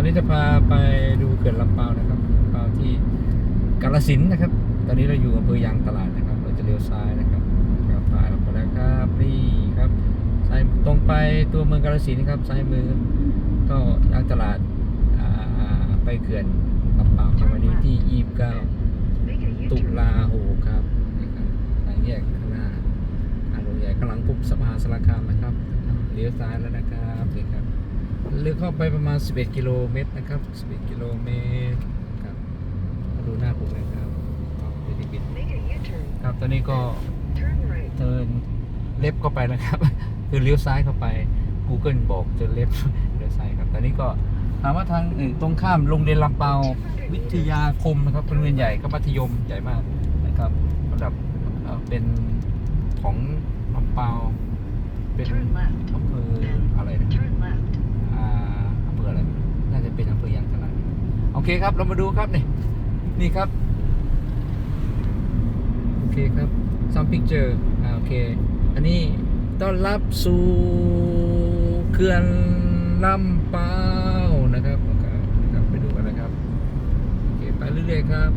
อนนี้จะพาไปดูเขื่อนลำเปาวนะครับลำเปาวที่กาฬสินนะครับ ตอนนี้เราอยู่อำเภอยางตลาดนะครับ เราจะเลี้ยวซ้ายนะครับครับผ่านเราไปแล้วครับนี่ครับซ้ายตรงไปตัวเมืองกาฬสินธุ์ครับซ้ายมือก็ยางตลาดไปเขื่อนลำเปาวครับวันนี้ที่ยี่สิบเก้าตุลาโหครับนี่ครับทางแยกข้างหน้าทางรถใหญ่ข้างหลังปุ๊บสะพานสารคามนะครับเลี้ยวซ้ายแล้วนะครับนี่ครับ ลือกเข้าไปประมาณ 11 กิโลเมตรนะครับ 11 กิโลเมตรครับมาดูหน้าผมเลยครับเดี๋ยวที่บินครับตอนนี้ก็เทินเล็บเข้าไปนะครับ คือเลี้ยวซ้ายเข้าไป Google บอกจะเล็บเลี้ยวซ้ายครับ ตอนนี้ก็ถามว่าทางตรงข้ามโรงเรียนลำเปาวิทยาคมนะครับเป็นโรงเรียนใหญ่ก็มัธยมใหญ่มากนะครับระดับเป็นของลำเปาเป็น คครับเรามาดูครับนี่นี่ครับ โอเคครับ some picture อ่าโอเค อันนี้ต้อนรับสู่เขื่อนลำเปานะครับโอเคครับไปดูกันนะครับ โอเค ไปเรื่อยๆครับ